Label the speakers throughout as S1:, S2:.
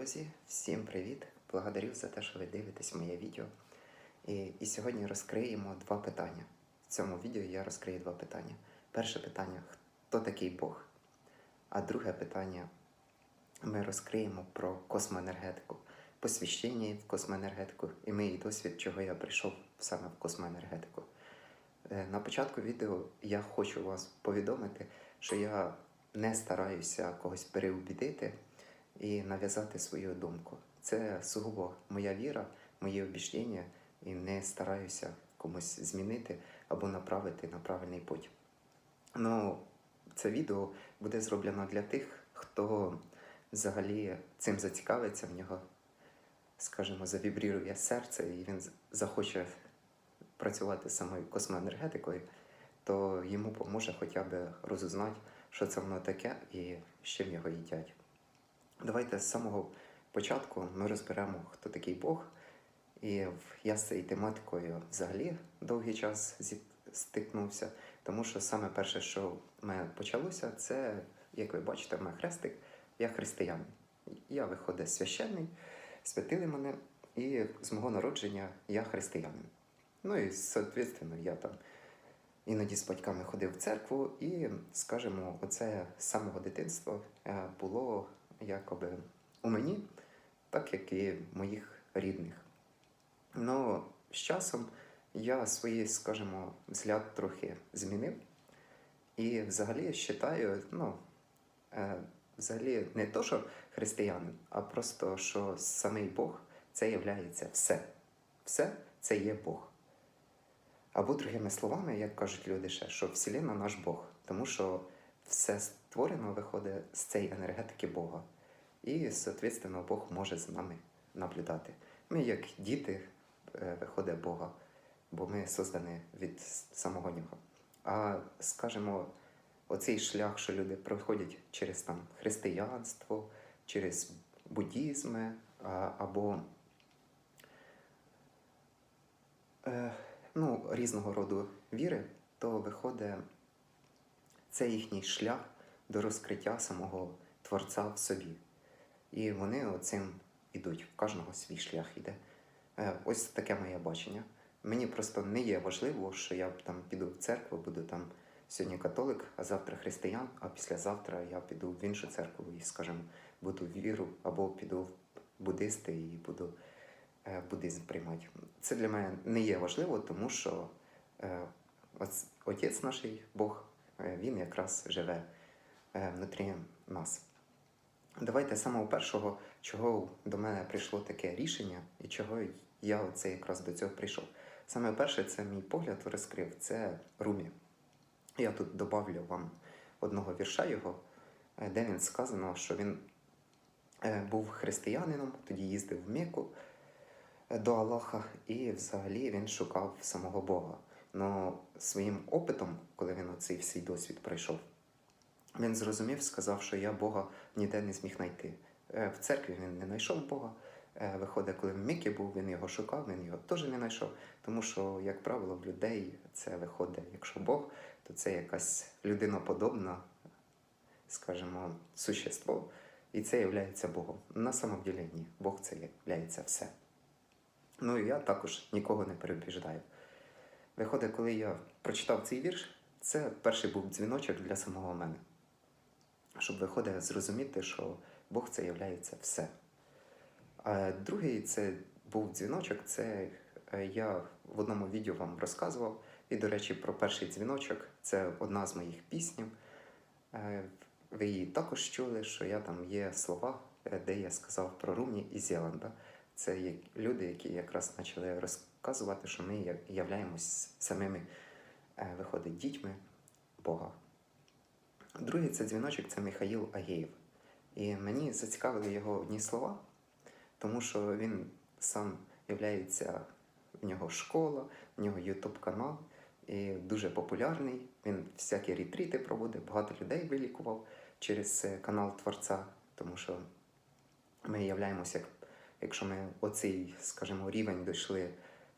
S1: Друзі, всім привіт! Благодарю за те, що ви дивитесь моє відео. І, і сьогодні розкриємо два питання. В цьому відео я розкрию два питання. Перше питання хто такий Бог? А друге питання ми розкриємо про космоенергетику, посвящення в космоенергетику і мій досвід, чого я прийшов саме в космоенергетику. Е, На початку відео я хочу вас повідомити, що я не стараюся когось переубідити і нав'язати свою думку. Це сугубо моя віра, моє обіждення, і не стараюся комусь змінити або направити на правильний путь. Ну, це відео буде зроблено для тих, хто взагалі цим зацікавиться, в нього, скажімо, завібрірує серце, і він захоче працювати з самою космоенергетикою, то йому поможе хоча б розузнати, що це воно таке і з чим його їдять. Давайте з самого початку ми розберемо, хто такий Бог. І я з цією тематикою взагалі довгий час стикнувся, тому що саме перше, що в мене почалося, це, як ви бачите, в мене хрестик, я християнин. Я виходить священний, святили мене, і з мого народження я християнин. Ну і, соответственно, я там іноді з батьками ходив в церкву, і, скажімо, оце з самого дитинства е, було якоби у мені, так як і моїх рідних. Ну, з часом я свої, скажімо, взгляд трохи змінив. І взагалі вважаю, ну, е, взагалі не то, що християнин, а просто, що самий Бог це є все. Все це є Бог. Або другими словами, як кажуть люди ще, що Вселенна наш Бог, тому що все створено виходить з цієї енергетики Бога. І, соответственно, Бог може з нами наблюдати. Ми, як діти, е, виходить Бога, бо ми создані від самого Нього. А скажімо, оцей шлях, що люди проходять через там християнство, через буддізми або е, ну, різного роду віри, то виходить це їхній шлях до розкриття самого Творця в собі. І вони оцим ідуть, в кожного свій шлях іде. Е, Ось таке моє бачення. Мені просто не є важливо, що я там піду в церкву, буду там сьогодні католик, а завтра християн, а післязавтра я піду в іншу церкву і, скажімо, буду в віру або піду в буддисти і буду е, буддизм приймати. Це для мене не є важливо, тому що е, отець наш Бог, він якраз живе е, внутрі нас. Давайте з самого першого, чого до мене прийшло таке рішення, і чого я оце якраз до цього прийшов. Саме перше, це мій погляд розкрив, це Румі. Я тут добавлю вам одного вірша його, е, де він сказано, що він е, був християнином, тоді їздив в Мекку е, до Аллаха, і взагалі він шукав самого Бога. Но своїм опитом, коли він оцей свій досвід пройшов, він зрозумів, сказав, що я Бога ніде не зміг знайти. Е, В церкві він не знайшов Бога. Е, Виходить, коли в Мікі був, він його шукав, він його теж не знайшов. Тому що, як правило, в людей це виходить, якщо Бог, то це якась людиноподобна, скажімо, существо, і це є Богом. На самом деле ні. Бог це є все. Ну і я також нікого не перебіждаю. Виходить, коли я прочитав цей вірш, це перший був дзвіночок для самого мене. Щоб виходить зрозуміти, що Бог це є все. А другий це був дзвіночок, це е, я в одному відео вам розказував. І, до речі, про перший дзвіночок це одна з моїх піснів. Е, Ви її також чули, що я там є слова, е, де я сказав про Румні і Зеланда. Це люди, які якраз почали розказувати, що ми є- являємось самими, е, виходить, дітьми Бога. Другий це дзвіночок це Михаїл Агєєв. І мені зацікавили його одні слова, тому що він сам являється, в нього школа, в нього ютуб канал і дуже популярний. Він всякі ретріти проводить, багато людей вилікував через е, канал Творця, тому що ми являємося, якщо ми оцей, скажімо, рівень дійшли,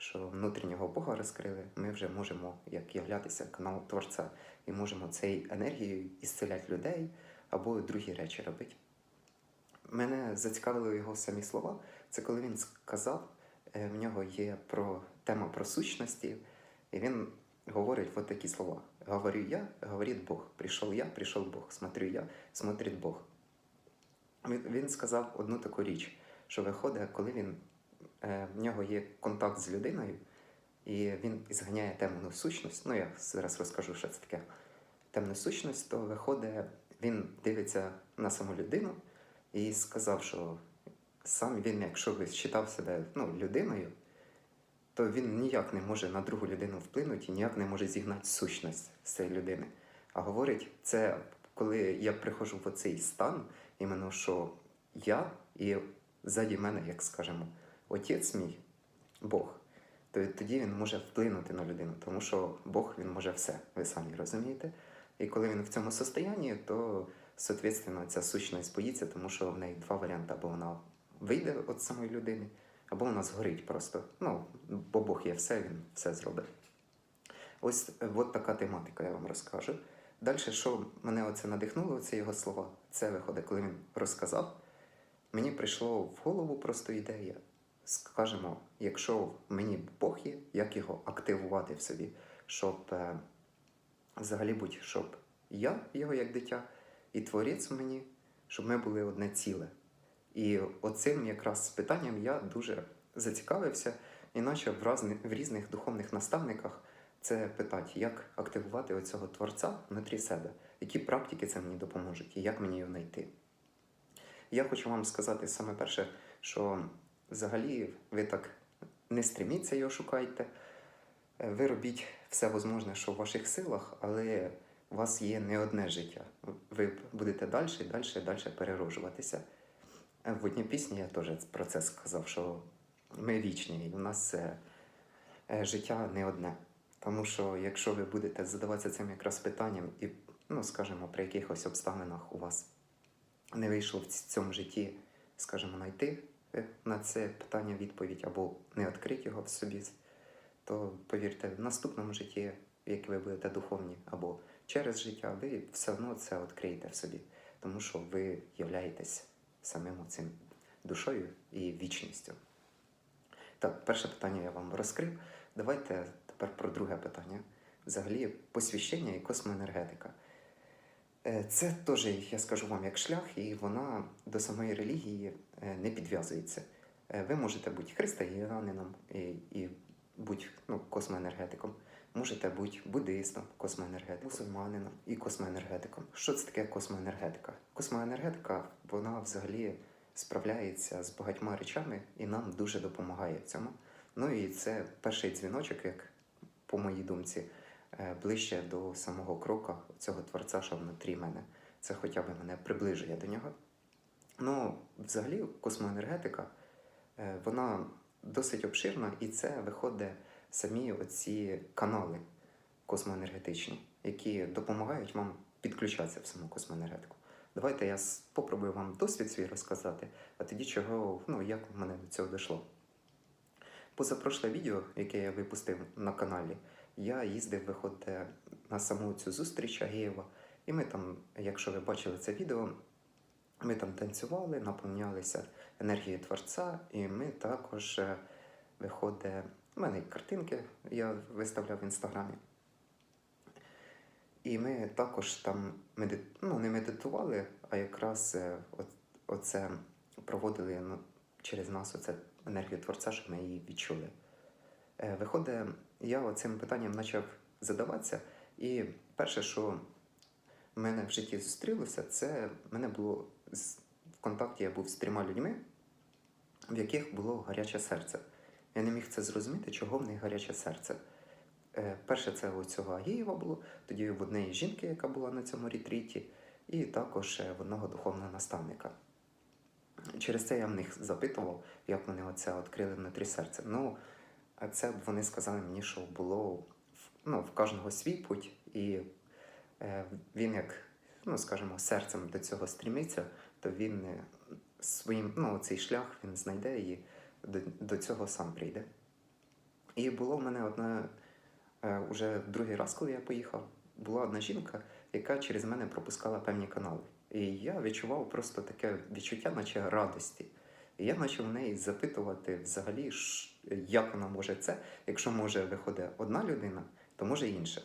S1: що внутрішнього Бога розкрили, ми вже можемо як являтися каналом Творця і можемо цією енергією ісцеляти людей або другі речі робити. мене зацікавили його самі слова. Це коли він сказав, е, в нього є про тема про сущності, і він говорить от такі слова: Говорю я, говорить Бог. Прийшов я, прийшов Бог. Смотрю я, смотрить Бог. Він сказав одну таку річ, що виходить, коли він, в нього є контакт з людиною, і він зганяє темну сущність. Ну, я зараз розкажу, що це таке. Темну сущність, то виходить, він дивиться на саму людину і сказав, що сам він, якщо би вважав себе ну, людиною, то він ніяк не може на другу людину вплинути і ніяк не може зігнати сущність з цієї людини. А говорить, це коли я приходжу в оцей стан, іменно що я і ззаді мене, як скажемо, отець мій, Бог, то тоді він може вплинути на людину, тому що Бог він може все, ви самі розумієте. І коли він в цьому состоянні, то, соответственно, ця сущність боїться, тому що в неї два варіанти: або вона вийде від самої людини, або вона згорить просто. Ну, бо Бог є все, він все зробить. Ось е, от така тематика, я вам розкажу. Далі, що мене оце надихнуло, це його слова. Це виходить, коли він розказав. Мені прийшло в голову просто ідея. Скажемо, якщо мені Бог є, як його активувати в собі, щоб е, взагалі будь, щоб я його як дитя, і творець мені, щоб ми були одне ціле. І оцим якраз питанням я дуже зацікавився і почав в, разни, в різних духовних наставниках це питати, як активувати оцього творця внутрі себе, які практики це мені допоможуть і як мені його знайти. Я хочу вам сказати саме перше, що взагалі ви так не стреміться його шукайте. Е, Ви робіть все можливе, що в ваших силах, але у вас є не одне життя. Ви будете далі, далі, далі перероджуватися. Е, В одній пісні я теж про це сказав, що ми вічні, і у нас е, життя не одне. Тому що якщо ви будете задаватися цим якраз питанням, і, ну, скажімо, при якихось обставинах у вас не вийшло в цьому житті, скажімо, знайти на це питання відповідь або не відкрити його в собі, то повірте, в наступному житті, як ви будете духовні, або через життя, ви все одно це відкриєте в собі, тому що ви являєтесь самим цим душою і вічністю. Так, перше питання я вам розкрив. Давайте тепер про друге питання. Взагалі, посвящення і космоенергетика. Е, Це теж, я скажу вам, як шлях, і вона до самої релігії е, не підв'язується. Е, Ви можете бути християнином і, і бути ну, космоенергетиком, можете бути буддистом, космоенергетиком, мусульманином і космоенергетиком. Що це таке космоенергетика? Космоенергетика, вона взагалі справляється з багатьма речами і нам дуже допомагає в цьому. Ну і це перший дзвіночок, як по моїй думці, ближче до самого крока цього творця, що внутрі мене. Це хоча б мене приближує до нього. Ну, взагалі, космоенергетика, е, вона досить обширна, і це виходить самі оці канали космоенергетичні, які допомагають вам підключатися в саму космоенергетику. Давайте я спробую вам досвід свій розказати, а тоді чого, ну, як в мене до цього дійшло. Позапрошле відео, яке я випустив на каналі, я їздив, виходить, на саму цю зустріч Агієва. І ми там, якщо ви бачили це відео, ми там танцювали, наповнялися енергією творця, і ми також е, виходить, у мене картинки я виставляв в інстаграмі. І ми також там медит... ну, не медитували, а якраз е, оце проводили ну, через нас оце енергію творця, щоб ми її відчули. Е, Виходить, я оцим питанням почав задаватися, і перше, що в мене в житті зустрілося, це мене було в контакті я був з трьома людьми, в яких було гаряче серце. Я не міг це зрозуміти, чого в них гаряче серце. Е, Перше, це у цього Агієва було, тоді в однієї жінки, яка була на цьому ретріті, і також е, в одного духовного наставника. Через це я в них запитував, як вони оце відкрили внутрі серця. Ну, це вони сказали мені, що було ну, в кожного свій путь, і е, він, як, ну, скажімо, серцем до цього стрімиться, то він е, своїм, ну, цей шлях він знайде і до, до цього сам прийде. І було в мене одна, е, уже другий раз, коли я поїхав, була одна жінка, яка через мене пропускала певні канали. І я відчував просто таке відчуття, наче радості. І я почав в неї запитувати взагалі, як вона може це. Якщо може виходить одна людина, то може інша.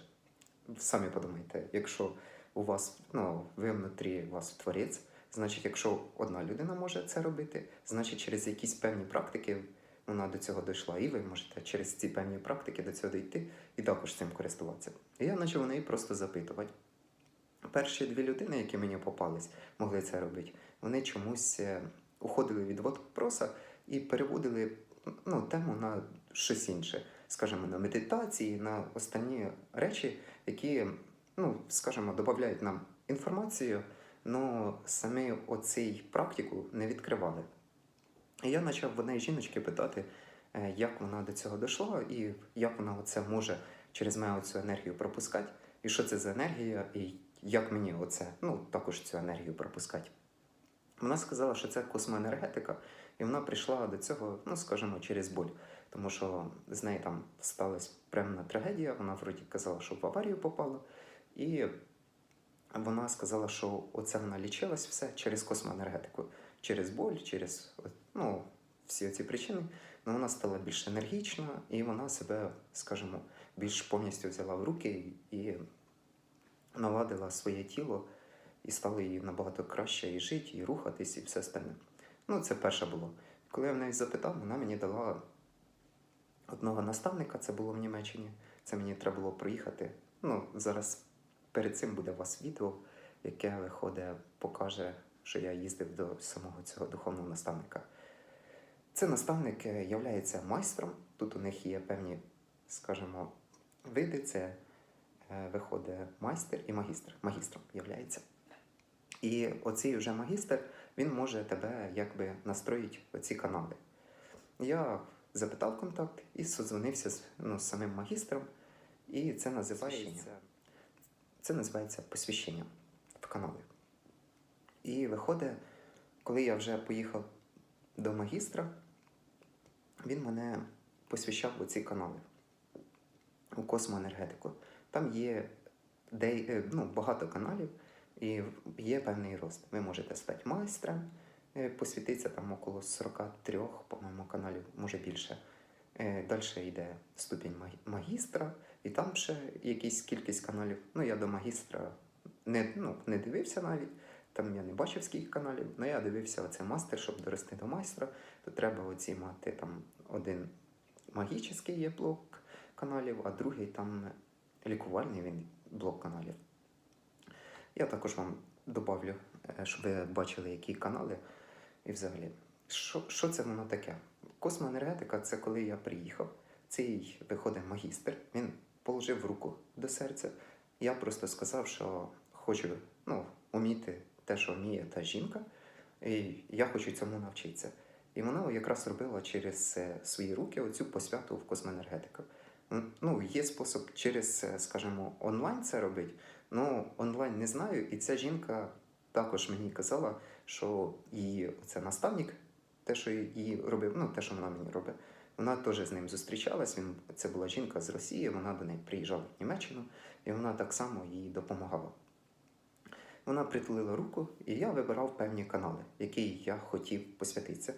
S1: Самі подумайте, якщо у вас, ну, ви внутрі у вас творець, значить, якщо одна людина може це робити, значить через якісь певні практики вона до цього дійшла, і ви можете через ці певні практики до цього дійти і також цим користуватися. І я почав у неї просто запитувати. Перші дві людини, які мені попались, могли це робити, вони чомусь е, уходили від вопроса і переводили ну, тему на щось інше, скажімо, на медитації, на останні речі, які, ну, скажімо, додають нам інформацію, але самі оцей практику не відкривали. І я почав в однієї жіночки питати, е, як вона до цього дійшла, і як вона оце може через мене цю енергію пропускати, і що це за енергія, і як мені оце, ну, також цю енергію пропускати. Вона сказала, що це космоенергетика, і вона прийшла до цього, ну, скажімо, через боль. Тому що з неї там сталася певна трагедія, вона вроді казала, що в аварію попала. І вона сказала, що оце вона лічилась все через космоенергетику, через боль, через ну, всі ці причини. Ну, вона стала більш енергічна, і вона себе, скажімо, більш повністю взяла в руки і наладила своє тіло, і стало їй набагато краще і жити, і рухатись, і все остальне. Ну, це перше було. Коли я в неї запитав, вона мені дала одного наставника, це було в Німеччині. Це мені треба було проїхати. Ну, зараз перед цим буде у вас відео, яке виходить, покаже, що я їздив до самого цього духовного наставника. Це наставник е, являється майстром. Тут у них є певні, скажімо, види. Це е, виходить майстер і магістр. Магістром являється. І оцей вже магістр, він може тебе якби настроїти оці канали. Я запитав контакт і созвонився з, ну, з самим магістром, і це називається, це називається посвящення в канали. І виходить, коли я вже поїхав до магістра, він мене посвящав у ці канали, у космоенергетику. Там є де, е, ну, багато каналів і є певний рост. Ви можете стати майстром, е, посвятитися там около 43, по-моєму, каналів, може більше. Далі йде ступінь магістра, і там ще якісь кількість каналів. Ну, я до магістра не, ну, не дивився навіть. Там я не бачив скільки каналів, але я дивився оце мастер, щоб дорости до майстра, то треба оці мати там один магічний є блок каналів, а другий там лікувальний він блок каналів. Я також вам добавлю, е, щоб ви бачили, які канали і взагалі. Що, що це воно таке? Космоенергетика це коли я приїхав, цей виходить магістр, він положив руку до серця. Я просто сказав, що хочу ну, вміти те, що вміє та жінка, і я хочу цьому навчитися. І вона якраз робила через е, свої руки оцю посвяту в космоенергетику. Ну, є спосіб через, е, скажімо, онлайн це робити. Ну, онлайн не знаю. І ця жінка також мені казала, що її це наставник, те, що її робив, ну, те, що вона мені робить. Вона теж з ним зустрічалась. Він це була жінка з Росії, вона до неї приїжджала в Німеччину, і вона так само їй допомагала. Вона притулила руку, і я вибирав певні канали, які я хотів посвятитися.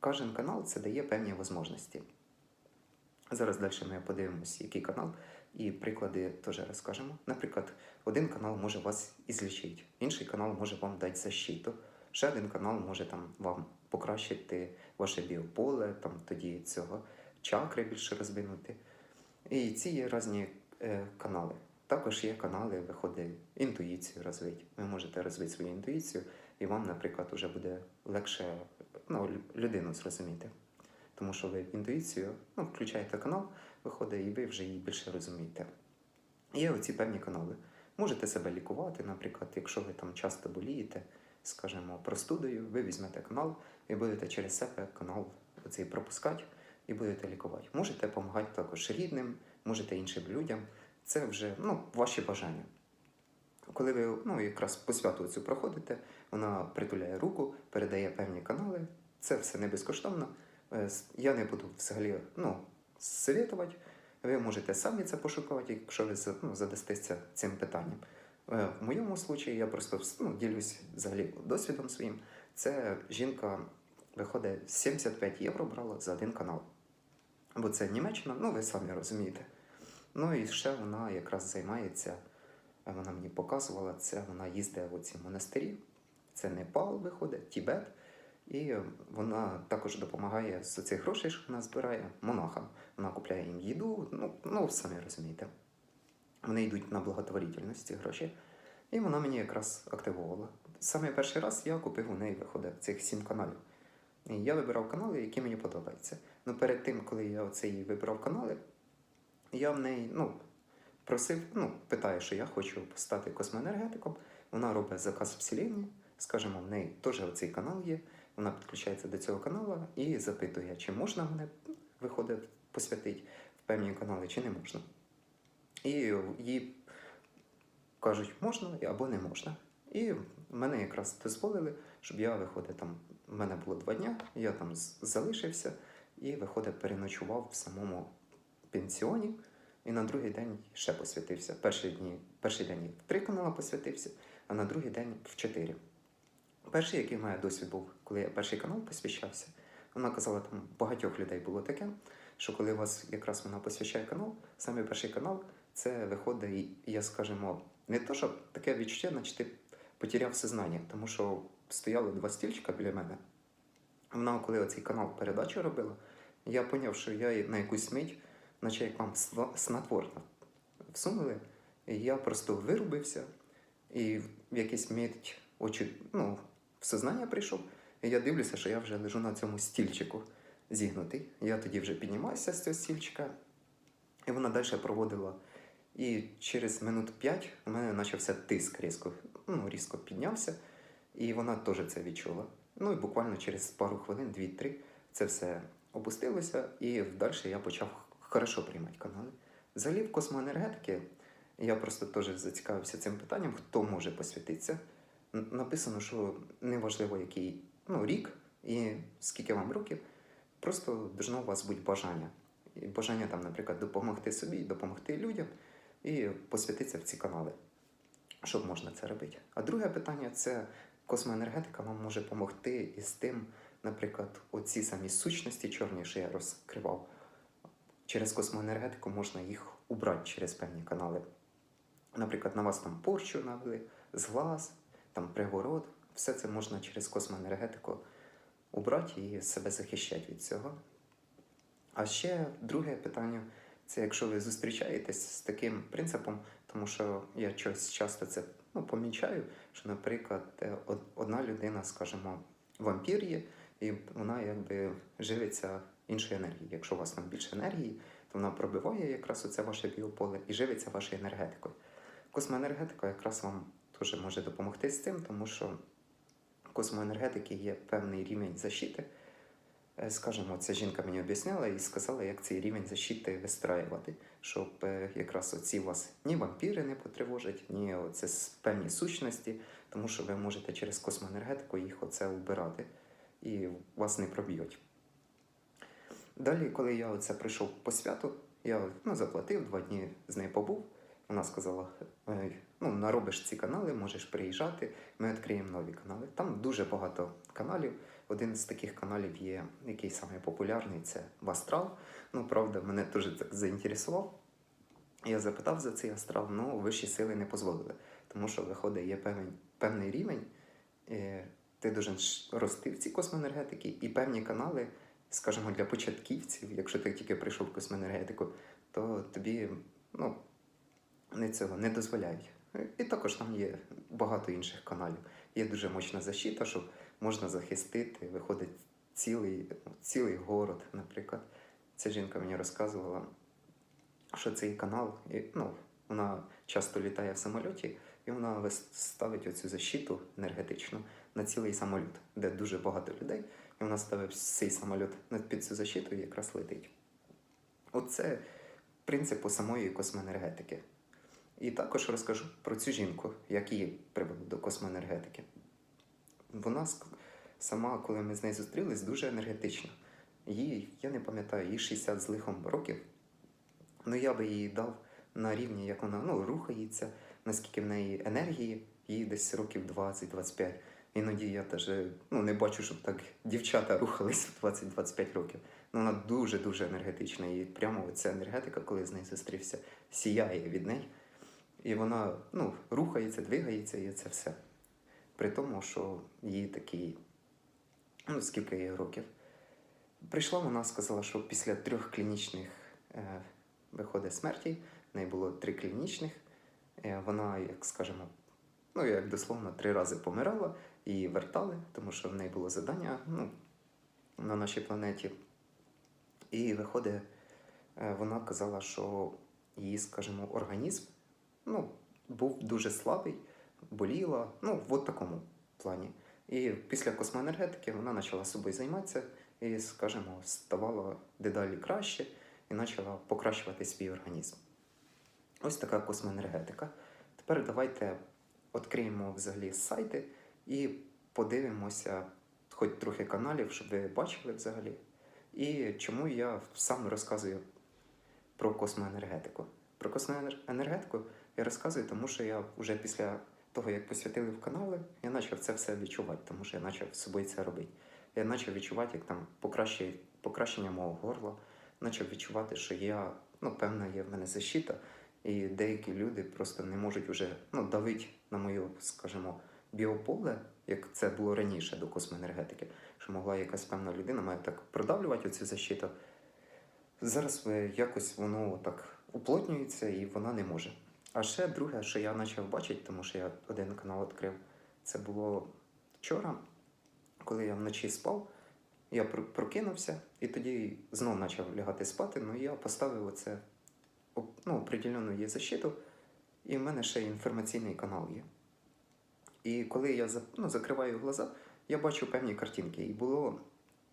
S1: Кожен канал це дає певні можливості. Зараз далі ми подивимося, який канал, і приклади теж розкажемо. Наприклад, один канал може вас ізлічити, інший канал може вам дати защиту, ще один канал може там вам покращити ваше біополе, там тоді цього чакри більше розвинути. І ці є різні е, канали. Також є канали, виходить, інтуїцію розвити. Ви можете розвити свою інтуїцію, і вам, наприклад, вже буде легше ну, людину зрозуміти. Тому що ви інтуїцію ну, включаєте канал, виходить, і ви вже її більше розумієте. Є оці певні канали. Можете себе лікувати, наприклад, якщо ви там часто болієте, скажімо, простудою, ви візьмете канал і будете через себе канал оцей пропускати і будете лікувати. Можете допомагати також рідним, можете іншим людям. Це вже ну, ваші бажання. Коли ви ну, якраз по святу цю проходите, вона притуляє руку, передає певні канали. Це все не безкоштовно. Е, Я не буду взагалі ну, советувати. Ви можете самі це пошукати, якщо ви ну, задастеся цим питанням. Е, В моєму случаї я просто ну, ділюсь взагалі досвідом своїм. Це жінка виходить 75 євро брала за один канал. Бо це Німеччина, ну ви самі розумієте. Ну і ще вона якраз займається, е, вона мені показувала це, вона їздить в оці монастирі. Це Непал виходить, Тібет. І вона також допомагає з цих грошей, що вона збирає монахам. Вона купляє їм їду, ну, ну самі розумієте. Вони йдуть на благотворительність ці гроші. І вона мені якраз активувала. Саме перший раз я купив у неї виходить цих сім каналів. І я вибирав канали, які мені подобаються. Ну перед тим, коли я оце їй вибирав канали, я в неї ну, просив, ну, питаю, що я хочу стати космоенергетиком. Вона робить заказ вселенні, скажімо, в неї теж оцей канал є. Вона підключається до цього каналу і запитує, чи можна мене виходить посвятити в певні канали, чи не можна. І їй кажуть, можна або не можна. І мене якраз дозволили, щоб я виходив там. У мене було два дня, я там залишився і виходить, переночував в самому пенсіоні. І на другий день ще посвятився. Перший, дні, перший день три канали посвятився, а на другий день в чотири. Перший, який має досвід був, коли я перший канал посвящався, вона казала, там багатьох людей було таке, що коли у вас якраз вона посвящає канал, саме перший канал, це виходить, я скажімо, не то, що таке відчуття, наче ти потеряв сознання, тому що стояли два стільчика біля мене. Вона, коли оцей канал передачу робила, я зрозумів, що я на якусь мить, наче як вам снотворно всунули, і я просто вирубився, і в якийсь мить очі, ну, в сознання прийшов, і я дивлюся, що я вже лежу на цьому стільчику зігнутий. Я тоді вже піднімаюся з цього стільчика, і вона далі проводила. І через минут п'ять у мене почався тиск різко, ну, різко піднявся, і вона теж це відчула. Ну і буквально через пару хвилин, дві-три, це все опустилося, і далі я почав хорошо приймати канали. Взагалі в космоенергетики я просто теж зацікавився цим питанням, хто може посвятитися. Написано, що неважливо, який ну, рік і скільки вам років, просто должно у вас бути бажання. І бажання там, наприклад, допомогти собі, допомогти людям і посвятитися в ці канали, щоб можна це робити. А друге питання це космоенергетика вам може допомогти із тим, наприклад, оці самі сущності чорні, що я розкривав. Через космоенергетику можна їх убрати через певні канали. Наприклад, на вас там порчу навели, зглаз, там приворот. Все це можна через космоенергетику убрати і себе захищати від цього. А ще друге питання це якщо ви зустрічаєтесь з таким принципом, тому що я щось часто це ну, помічаю, що, наприклад, е, одна людина, скажімо, вампір є, і вона якби живиться іншою енергією. Якщо у вас там більше енергії, то вона пробиває якраз оце ваше біополе і живиться вашою енергетикою. Космоенергетика якраз вам теж може допомогти з цим, тому що в космоенергетики є певний рівень защити. Е, Скажімо, ця жінка мені об'ясняла і сказала, як цей рівень защити вистраювати, щоб е, якраз оці вас ні вампіри не потривожать, ні оце певні сущності, тому що ви можете через космоенергетику їх оце убирати і вас не проб'ють. Далі, коли я оце прийшов по святу, я ну, заплатив, два дні з нею побув. Вона сказала: «Е, ну, наробиш ці канали, можеш приїжджати, ми відкриємо нові канали. Там дуже багато каналів. Один з таких каналів є, який самий популярний, це Астрал. Ну, правда, мене дуже так заінтересував. Я запитав за цей астрал, ну вищі сили не дозволили, тому що виходить, є певний, певний рівень, е, ти ш- рости в цій космоенергетики, і певні канали, скажімо, для початківців, якщо ти тільки прийшов в космоенергетику, то тобі ну, не цього не дозволяють. І також там є багато інших каналів. Є дуже мощна защита, що можна захистити, виходить цілий, цілий город, наприклад. Ця жінка мені розказувала, що цей канал, і, ну, вона часто літає в самольоті, і вона ставить оцю защиту енергетичну на цілий самоліт, де дуже багато людей, і вона ставить цей самоліт під цю защиту і якраз летить. Оце принципу самої космоенергетики. І також розкажу про цю жінку, як її привели до космоенергетики. Вона сама, коли ми з нею зустрілись, дуже енергетична. Їй, я не пам'ятаю, їй 60 з лихом років. Ну я би їй дав на рівні, як вона ну, рухається, наскільки в неї енергії, їй десь років 20-25. Іноді я теж ну, не бачу, щоб так дівчата рухались в 20-25 років. Ну, вона дуже-дуже енергетична. І прямо ця енергетика, коли з нею зустрівся, сіяє від неї. І вона ну, рухається, двигається, і це все. При тому, що їй такий, ну, скільки їй років. Прийшла вона, сказала, що після трьох клінічних е, виходить смерті, в неї було три клінічних. Е, вона, як скажемо, ну як дословно, три рази помирала, її вертали, тому що в неї було завдання ну, на нашій планеті. І виходить, е, вона казала, що її, скажімо, організм ну, був дуже слабий, боліла, ну, в такому плані. І після космоенергетики вона почала собою займатися і, скажімо, ставала дедалі краще і почала покращувати свій організм. Ось така космоенергетика. Тепер давайте відкриємо взагалі сайти і подивимося, хоч трохи каналів, щоб ви бачили взагалі. І чому я сам розказую про космоенергетику. Про космоенергетику я розказую, тому що я вже після того, як посвятили в канали, я почав це все відчувати, тому що я почав з собою це робити. Я почав відчувати, як там покращення, покращення мого горла, почав відчувати, що я, ну, певна, є в мене защита, і деякі люди просто не можуть вже ну, давити на моє, скажімо, біополе, як це було раніше до космоенергетики, що могла якась певна людина має так продавлювати оцю защиту. Зараз е, якось воно так уплотнюється і вона не може. А ще друге, що я почав бачити, тому що я один канал відкрив, це було вчора, коли я вночі спав, я прокинувся і тоді знов почав лягати спати, ну я поставив оце ну, определену є защиту, і в мене ще інформаційний канал є. І коли я ну, закриваю глаза, я бачу певні картинки. І було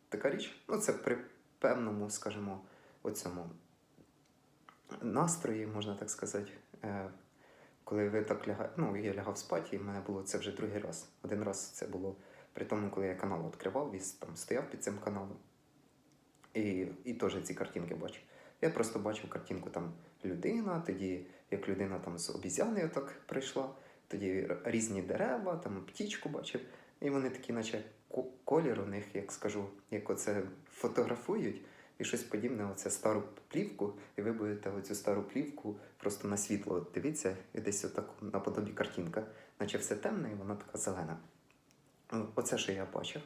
S1: така річ, ну це при певному, скажімо, оцьому настрої, можна так сказати. Е, коли ви так лягаєте, ну, я лягав спати, і в мене було це вже другий раз. Один раз це було при тому, коли я канал відкривав, і там стояв під цим каналом. І, і теж ці картинки бачив. Я просто бачив картинку там людина, тоді як людина там з обізяни так прийшла, тоді різні дерева, там птічку бачив. І вони такі, наче колір у них, як скажу, як оце фотографують, і щось подібне, оце стару плівку, і ви будете оцю стару плівку просто на світло дивіться, і десь отак наподобі картинка, наче все темне, і вона така зелена. Оце, що я бачив.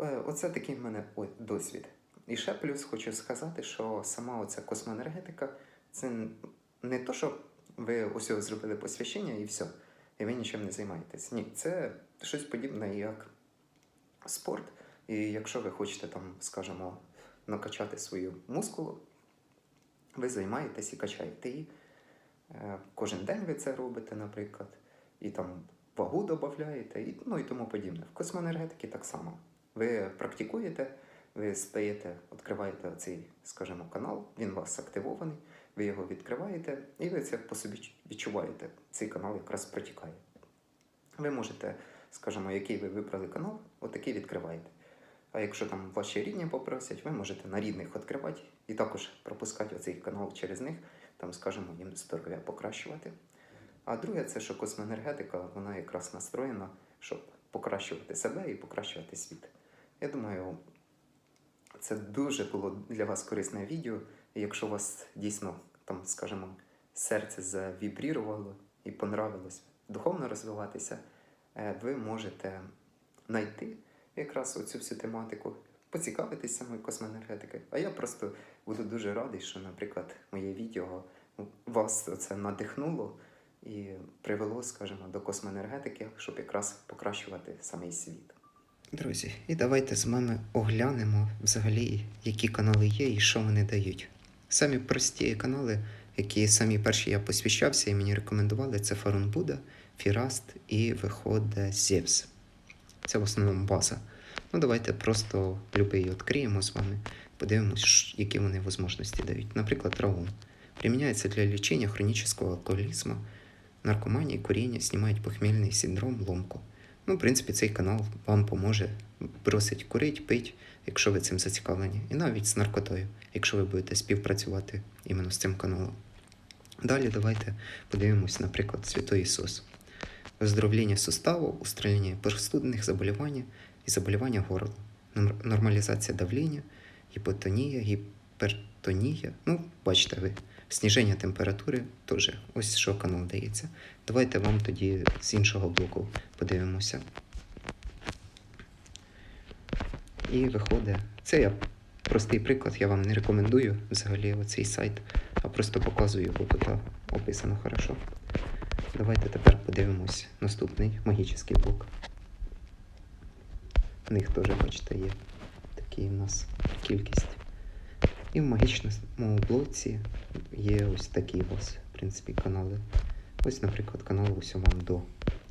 S1: Е, Оце такий в мене досвід. І ще плюс хочу сказати, що сама оця космоенергетика це не то, що ви ось зробили посвящення і все, і ви нічим не займаєтесь. Ні, це щось подібне, як спорт. І якщо ви хочете там, скажімо, накачати свою мускулу, ви займаєтесь і качаєте її. Е, Кожен день ви це робите, наприклад, і там вагу додаєте, і, ну і тому подібне. В космоенергетиці так само. Ви практикуєте, ви стаєте, відкриваєте цей, скажімо, канал, він у вас активований, ви його відкриваєте, і ви це по собі відчуваєте. Цей канал якраз протікає. Ви можете, скажімо, який ви вибрали канал, отакий відкриваєте. А якщо там ваші рідні попросять, ви можете на рідних відкривати і також пропускати оцей канал через них, там, скажімо, їм здоров'я покращувати. А друге, це що космоенергетика, вона якраз настроєна, щоб покращувати себе і покращувати світ. Я думаю, це дуже було для вас корисне відео. І якщо вас дійсно там, скажімо, серце завібрірувало і понравилось духовно розвиватися, е, ви можете знайти якраз оцю всю тематику, поцікавитись самою космоенергетикою. А я просто буду дуже радий, що, наприклад, моє відео вас це надихнуло і привело, скажімо, до космоенергетики, щоб якраз покращувати самий світ. Друзі, і давайте з вами оглянемо взагалі, які канали є і що вони дають. Самі прості канали, які самі перші я посвящався і мені рекомендували, це Фарун Буда, Фіраст і виходить Зевс. Це в основному база. Ну, давайте просто любий відкриємо з вами, подивимось, які вони можливості дають. Наприклад, Раун. Применяется для лечения хронического алкоголизма, наркомании, курения, снимает похмельний синдром, ломку. Ну, в принципі, цей канал вам поможе бросить курить, пить, якщо ви цим зацікавлені, і навіть з наркотою, якщо ви будете співпрацювати іменно з цим каналом. Далі давайте подивимось, наприклад, Святой Ісус. Оздоровлення суставу, устранення простудних заболівань і заболівання горла, нор- нормалізація давлення, гіпотонія, гіпертонія. Ну, бачите ви, сніження температури теж ось що канал дається. Давайте вам тоді з іншого блоку подивимося. І виходить, це я простий приклад, я вам не рекомендую взагалі оцей сайт, а просто показую, бо тут описано хорошо. Давайте тепер подивимось наступний магічний блок. В них теж, бачите, є такий у нас кількість. І в магічному блоці є ось такі у вас, в принципі, канали. Ось, наприклад, канал ось вам до.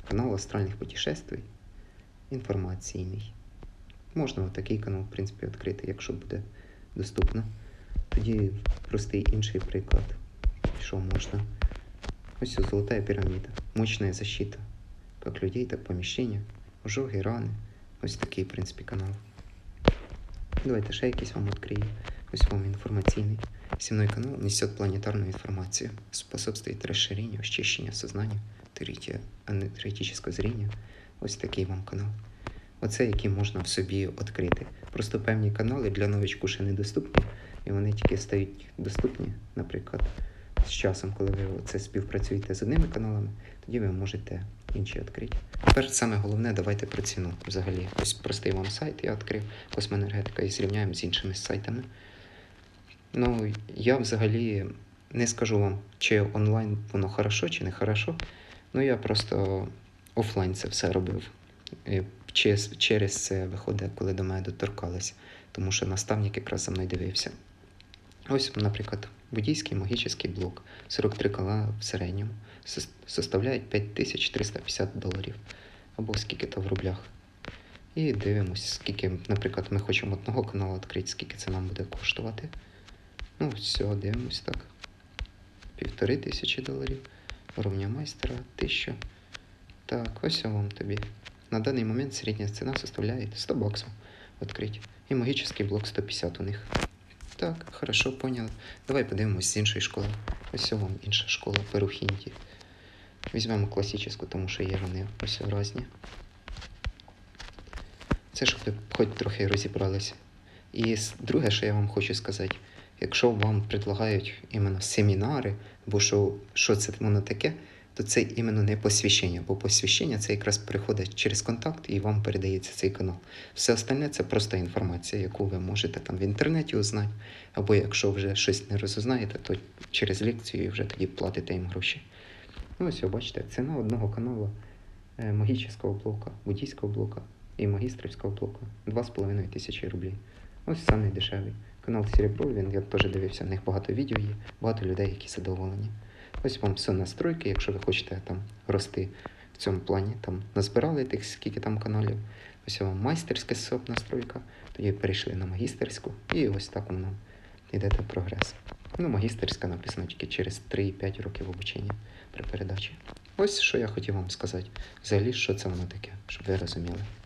S1: Канал астральних путешествий. Інформаційний. Можна отакий канал, в принципі, відкрити, якщо буде доступно. Тоді простий інший приклад. Що можна? Ось золотая пирамида. Мощная защита. Как людей, так помещения. Ожоги, рани. Ось такий, в принципі, канал. Давайте ще якийсь вам відкрию. Ось вам інформаційний. Сімной канал несет планетарную информацию, способствует расширению, очищению сознания, теоретического зрения. Ось такий вам канал. Оце, які можна в собі відкрити. Просто певні канали для новичку ще недоступні, і вони тільки стають доступні, наприклад, з часом, коли ви це співпрацюєте з одними каналами, тоді ви можете інші відкрити. Тепер саме головне, давайте про ціну. Взагалі, ось простий вам сайт я відкрив, космоенергетика, і зрівняємо з іншими сайтами. Ну, я взагалі не скажу вам, чи онлайн воно хорошо, чи не хорошо. Ну, я просто офлайн це все робив. Через, через це виходить, коли до мене доторкалися, тому що наставник якраз за мною дивився. Ось, наприклад, буддійський магічний блок, 43 кола в середньому, сос- составляють 5350 доларів, або скільки то в рублях. І дивимося, скільки, наприклад, ми хочемо одного каналу відкрити, скільки це нам буде коштувати. Ну, все, дивимось так. Півтори тисячі доларів. Уровня майстера тисяча. Так, ось вам тобі. На даний момент середня ціна составляє 100 баксів відкрити. І магічний блок 150 у них. Так, хорошо, поняли. Давай подивимось з іншої школи. Ось вам інша школа Перухінті. Візьмемо класичну, тому що є вони ось різні. Це щоб ви хоч трохи розібралися. І друге, що я вам хочу сказати, якщо вам предлагають іменно семінари, бо що, що це воно таке, то це іменно не посвящення, бо посвящення це якраз приходить через контакт і вам передається цей канал. Все остальне це просто інформація, яку ви можете там в інтернеті узнати, або якщо вже щось не розузнаєте, то через лекцію вже тоді платите їм гроші. Ну ось, ви бачите, ціна одного каналу е, магічного блока, буддійського блока і магістрівського блока 2,5 тисячі рублів. Ось самий дешевий. Канал Серебро, він я теж дивився, в них багато відео є, багато людей, які задоволені. Ось вам все настройки, якщо ви хочете там рости в цьому плані, там назбирали тих скільки там каналів. Ось вам майстерська СОП настройка, тоді перейшли на магістерську, і ось так воно йдете в прогрес. Ну, магістерська написано тільки через 3-5 років обучення при передачі. Ось що я хотів вам сказати. Взагалі, що це воно таке, щоб ви розуміли.